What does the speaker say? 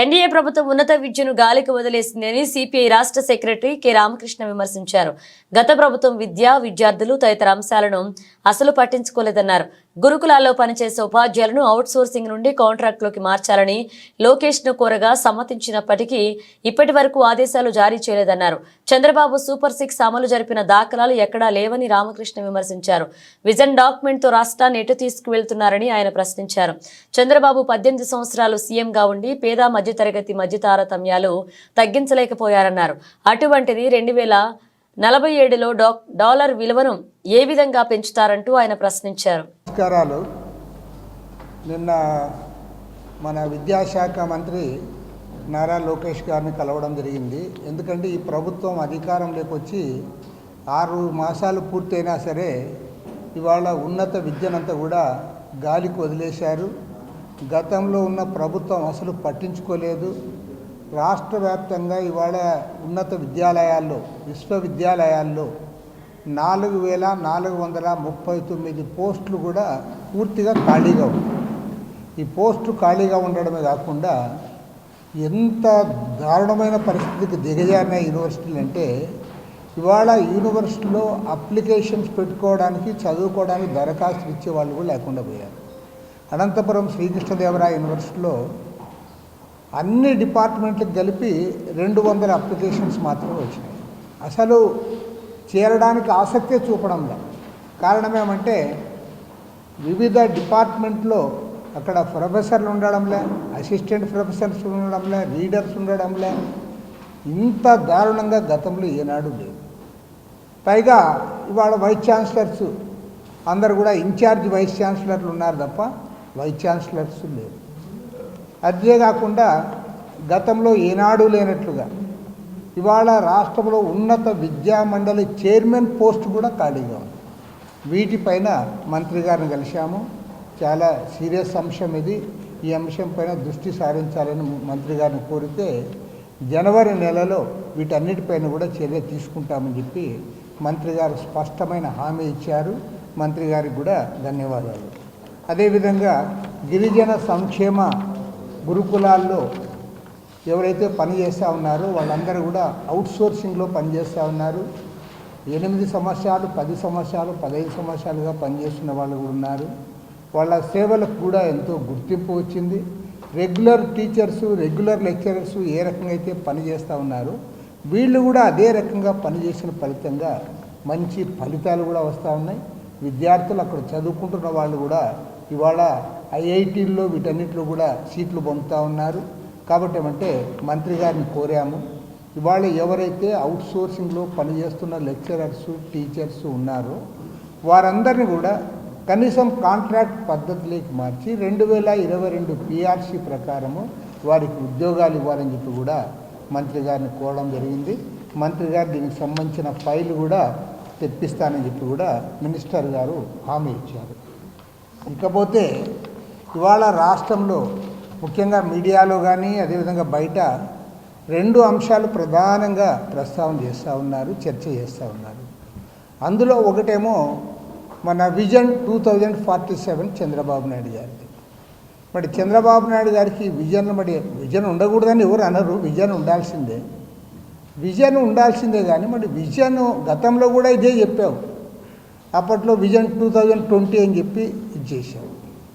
NDA ప్రభుత్వం ఉన్నత విద్యను గాలికి వదిలేసిందని సిపిఐ రాష్ట్ర సెక్రటరీ కె రామకృష్ణ విమర్శించారు. గత ప్రభుత్వం విద్య విద్యార్థులు తదితర అంశాలను అసలు పట్టించుకోలేదన్నారు. గురుకులాల్లో పనిచేసే ఉపాధ్యాయులను అవుట్సోర్సింగ్ నుండి కాంట్రాక్ట్లోకి మార్చాలని లోకేష్ను కోరగా సమ్మతించినప్పటికీ ఇప్పటి వరకు ఆదేశాలు జారీ చేయలేదన్నారు. చంద్రబాబు సూపర్ సిక్స్ అమలు జరిపిన దాఖలాలు ఎక్కడా లేవని రామకృష్ణ విమర్శించారు. విజన్ డాక్యుమెంట్తో రాష్ట్రాన్ని ఎటు తీసుకువెళ్తున్నారని ఆయన ప్రశ్నించారు. చంద్రబాబు పద్దెనిమిది సంవత్సరాలు సీఎంగా ఉండి పేద మధ్యతరగతి మధ్య తారతమ్యాలు తగ్గించలేకపోయారన్నారు. అటువంటిది రెండు వేల నలభై ఏడులో డా- డాలర్ విలువను ఏ విధంగా పెంచుతారంటూ ఆయన ప్రశ్నించారు. నమస్కారాలు. నిన్న మన విద్యాశాఖ మంత్రి నారా లోకేష్ గారిని కలవడం జరిగింది. ఎందుకంటే ఈ ప్రభుత్వం అధికారంలోకి వచ్చి ఆరు మాసాలు పూర్తయినా సరే ఇవాళ ఉన్నత విద్యనంతా కూడా గాలికి వదిలేశారు. గతంలో ఉన్న ప్రభుత్వం అసలు పట్టించుకోలేదు. రాష్ట్ర వ్యాప్తంగా ఇవాళ ఉన్నత విద్యాలయాల్లో విశ్వవిద్యాలయాల్లో నాలుగు వేల నాలుగు వందల ముప్పై తొమ్మిది పోస్టులు కూడా పూర్తిగా ఖాళీగా ఉన్నాయి. ఈ పోస్టు ఖాళీగా ఉండడమే కాకుండా ఎంత దారుణమైన పరిస్థితికి దిగజారిన యూనివర్సిటీలు అంటే ఇవాళ యూనివర్సిటీలో అప్లికేషన్స్ పెట్టుకోవడానికి చదువుకోవడానికి దరఖాస్తులు ఇచ్చే వాళ్ళు కూడా లేకుండా పోయారు. అనంతపురం శ్రీకృష్ణదేవరాయ యూనివర్సిటీలో అన్ని డిపార్ట్మెంట్లకు కలిపి రెండు వందల అప్లికేషన్స్ మాత్రమే వచ్చినాయి. అసలు చేరడానికి ఆసక్తే చూపడం లేదు. కారణం ఏమంటే వివిధ డిపార్ట్మెంట్లో అక్కడ ప్రొఫెసర్లు ఉండడంలే అసిస్టెంట్ ప్రొఫెసర్స్ ఉండడంలే రీడర్స్ ఉండడంలే ఇంత దారుణంగా గతంలో ఏనాడు లేదు పైగా ఇవాళ వైస్ ఛాన్సలర్స్ అందరు కూడా ఇన్ఛార్జ్ వైస్ ఛాన్సలర్లు ఉన్నారు తప్ప వైస్ ఛాన్సలర్స్ లేరు అదే కాకుండా గతంలో ఏనాడు లేనట్లుగా ఇవాళ రాష్ట్రంలో ఉన్నత విద్యా మండలి చైర్మన్ పోస్ట్ కూడా ఖాళీగా ఉంది. వీటిపైన మంత్రి గారిని కలిశాము. చాలా సీరియస్ అంశం ఇది. ఈ అంశం పైన దృష్టి సారించాలని మంత్రి గారిని కోరితే జనవరి నెలలో వీటన్నిటిపైన కూడా చర్య తీసుకుంటామని చెప్పి మంత్రి గారు స్పష్టమైన హామీ ఇచ్చారు. మంత్రి గారికి కూడా ధన్యవాదాలు. అదేవిధంగా గిరిజన సంక్షేమ గురుకులాల్లో ఎవరైతే పని చేస్తూ ఉన్నారో వాళ్ళందరూ కూడా అవుట్సోర్సింగ్లో పనిచేస్తూ ఉన్నారు. ఎనిమిది సంవత్సరాలు పది సంవత్సరాలు పదహైదు సంవత్సరాలుగా పనిచేస్తున్న వాళ్ళు కూడా ఉన్నారు. వాళ్ళ సేవలకు కూడా ఎంతో గుర్తింపు వచ్చింది. రెగ్యులర్ టీచర్స్ రెగ్యులర్ లెక్చరర్స్ ఏ రకంగా అయితే పనిచేస్తూ ఉన్నారో వీళ్ళు కూడా అదే రకంగా పనిచేసిన ఫలితంగా మంచి ఫలితాలు కూడా వస్తూ ఉన్నాయి. విద్యార్థులు అక్కడ చదువుకుంటున్న వాళ్ళు కూడా ఇవాళ ఐఐటీల్లో వీటన్నిటిలో కూడా సీట్లు పొందుతూ ఉన్నారు. కాబట్టి ఏమంటే మంత్రి గారిని కోరాము. ఇవాళ ఎవరైతే అవుట్సోర్సింగ్లో పనిచేస్తున్న లెక్చరర్స్ టీచర్స్ ఉన్నారో వారందరినీ కూడా కనీసం కాంట్రాక్ట్ పద్ధతిలోకి మార్చి రెండు వేల ఇరవై రెండు పిఆర్సీ ప్రకారము వారికి ఉద్యోగాలు ఇవ్వాలని చెప్పి కూడా మంత్రి గారిని కోరడం జరిగింది. మంత్రి గారు దీనికి సంబంధించిన ఫైల్ కూడా తెప్పిస్తానని చెప్పి కూడా మినిస్టర్ గారు హామీ ఇచ్చారు. ఇకపోతే ఇవాళ రాష్ట్రంలో ముఖ్యంగా మీడియాలో కానీ అదేవిధంగా బయట రెండు అంశాలు ప్రధానంగా ప్రస్తావన చేస్తూ ఉన్నారు చర్చ చేస్తూ ఉన్నారు. అందులో ఒకటేమో మన vision two thousand forty seven Chandrababu Naidu గారిది. మరి చంద్రబాబు నాయుడు గారికి విజన్ మరి విజన్ ఉండకూడదని ఎవరు అనరు విజన్ ఉండాల్సిందే. విజన్ ఉండాల్సిందే కానీ మరి విజన్ గతంలో కూడా ఇదే చెప్పావు. అప్పట్లో విజన్ టూ థౌజండ్ ట్వంటీ అని చెప్పి చేశావు.